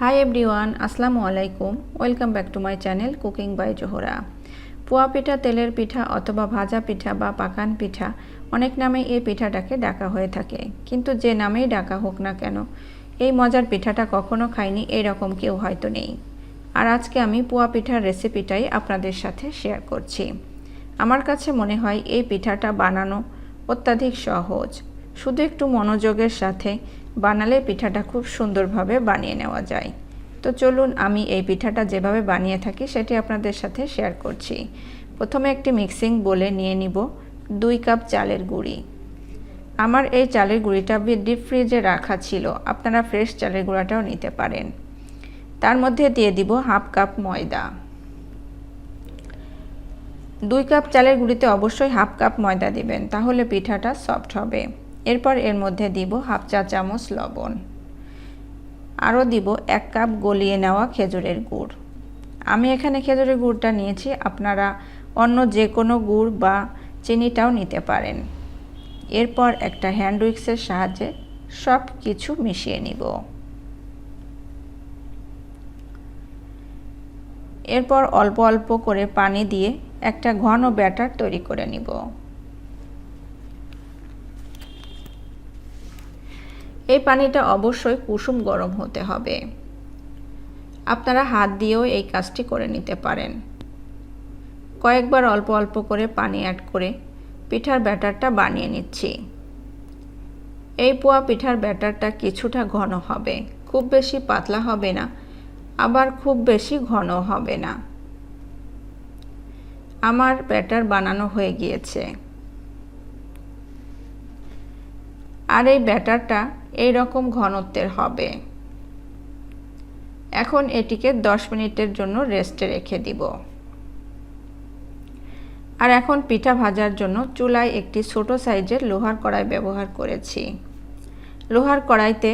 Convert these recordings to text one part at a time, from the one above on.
High everyone আসসালামু আলাইকুম welcome back to my channel cooking by Zohra পোয়া পিঠা তেলের পিঠা অথবা ভাজা পিঠা বা পাকান পিঠা অনেক নামে এই পিঠাটাকে ডাকা হয়ে থাকে। কিন্তু যে নামেই ডাকা হোক না কেন, এই মজার পিঠাটা কখনো খাইনি, এরকম কেউ হয়তো নেই। আর আজকে আমি পোয়া পিঠার রেসিপিটাই আপনাদের সাথে শেয়ার করছি। আমার কাছে মনে হয় এই পিঠাটা বানানো অত্যাধিক সহজ। শুধু একটু মনোযোগের সাথে বানালে পিঠাটা খুব সুন্দরভাবে বানিয়ে নেওয়া যায়। তো চলুন আমি এই পিঠাটা যেভাবে বানিয়ে থাকি সেটি আপনাদের সাথে শেয়ার করছি। প্রথমে একটি মিক্সিং বলে নিয়ে নিব দুই কাপ চালের গুঁড়ি। আমার এই চালের গুঁড়িটা ডিপ ফ্রিজে রাখা ছিল, আপনারা ফ্রেশ চালের গুঁড়াটাও নিতে পারেন। তার মধ্যে দিয়ে দিব হাফ কাপ ময়দা। দুই কাপ চালের গুঁড়িতে অবশ্যই হাফ কাপ ময়দা দিবেন, তাহলে পিঠাটা সফট হবে। এরপর এর মধ্যে দিব হাফ চা চামচ লবণ। আরও দিব এক কাপ গলিয়ে নেওয়া খেজুরের গুড়। আমি এখানে খেজুরের গুড়টা নিয়েছি, আপনারা অন্য যে কোনো গুড় বা চিনিটাও নিতে পারেন। এরপর একটা হ্যান্ড উইক্সের সাহায্যে সব কিছু মিশিয়ে নিব। এরপর অল্প অল্প করে পানি দিয়ে একটা ঘন ব্যাটার তৈরি করে নিব। এই পানিটা অবশ্যই কুসুম গরম হতে হবে। আপনারা হাত দিয়েও এই কাজটি করে নিতে পারেন। কয়েকবার অল্প অল্প করে পানি অ্যাড করে পিঠার ব্যাটারটা বানিয়ে নিচ্ছি। এই পোয়া পিঠার ব্যাটারটা কিছুটা ঘন হবে। খুব বেশি পাতলা হবে না, আবার খুব বেশি ঘন হবে না। আমার ব্যাটার বানানো হয়ে গিয়েছে। আর এই ব্যাটারটা এই রকম ঘনত্বের হবে। এখন এটিকে 10 মিনিটের জন্য রেস্টে রেখে দিব। আর এখন পিঠা ভাজার জন্য চুলায় একটি ছোট সাইজের লোহার কড়াই ব্যবহার করেছি। লোহার কড়াইতে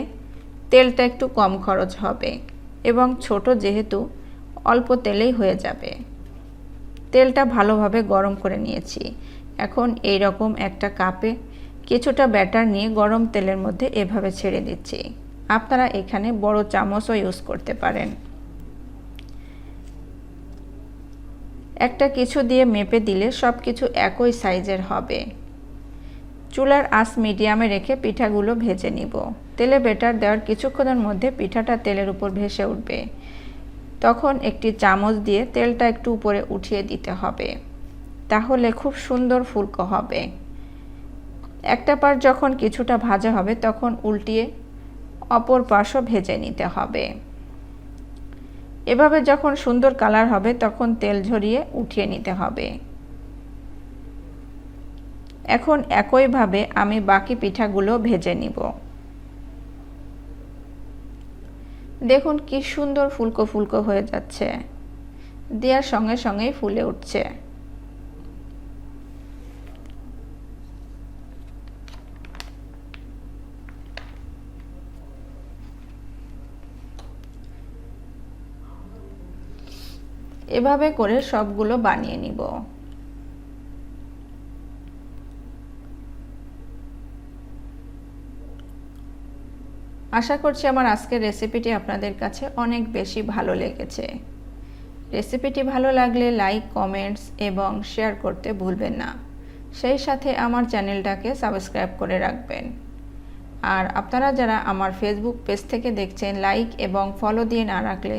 তেলটা একটু কম খরচ হবে এবং ছোট যেহেতু অল্প তেলেই হয়ে যাবে। তেলটা ভালোভাবে গরম করে নিয়েছি। এখন এই রকম একটা কাপে কিছুটা ব্যাটার নিয়ে গরম তেলের মধ্যে এভাবে ছেড়ে দিচ্ছি। আপনারা এখানে বড় চামচও ইউজ করতে পারেন। একটা কিছু দিয়ে মেপে দিলে সব কিছু একই সাইজের হবে। চুলার আঁচ মিডিয়ামে রেখে পিঠাগুলো ভেজে নিব। তেলে বেটার দেওয়ার কিছুক্ষণের মধ্যে পিঠাটা তেলের উপর ভেসে উঠবে। তখন একটি চামচ দিয়ে তেলটা একটু উপরে উঠিয়ে দিতে হবে। তাহলে খুব সুন্দর ফুলকো হবে। একটা পার যখন কিছুটা ভাজা হবে, তখন উল্টিয়ে অপর পাশও ভেজে নিতে হবে। এভাবে যখন সুন্দর কালার হবে, তখন তেল ঝরিয়ে উঠিয়ে নিতে হবে। এখন একইভাবে আমি বাকি পিঠাগুলো ভেজে নিব। দেখুন কি সুন্দর ফুলকো ফুলকো হয়ে যাচ্ছে। দেওয়ার সঙ্গে সঙ্গেই ফুলে উঠছে। এভাবে করে সবগুলো বানিয়ে নিব। আশা করছি আমার আজকের রেসিপিটি আপনাদের কাছে অনেক বেশি ভালো লেগেছে। রেসিপিটি ভালো লাগলে লাইক, কমেন্টস এবং শেয়ার করতে ভুলবেন না। সেই সাথে আমার চ্যানেলটাকে সাবস্ক্রাইব করে রাখবেন। আর আপনারা যারা আমার ফেসবুক পেজ থেকে দেখছেন লাইক এবং ফলো দিয়ে না রাখলে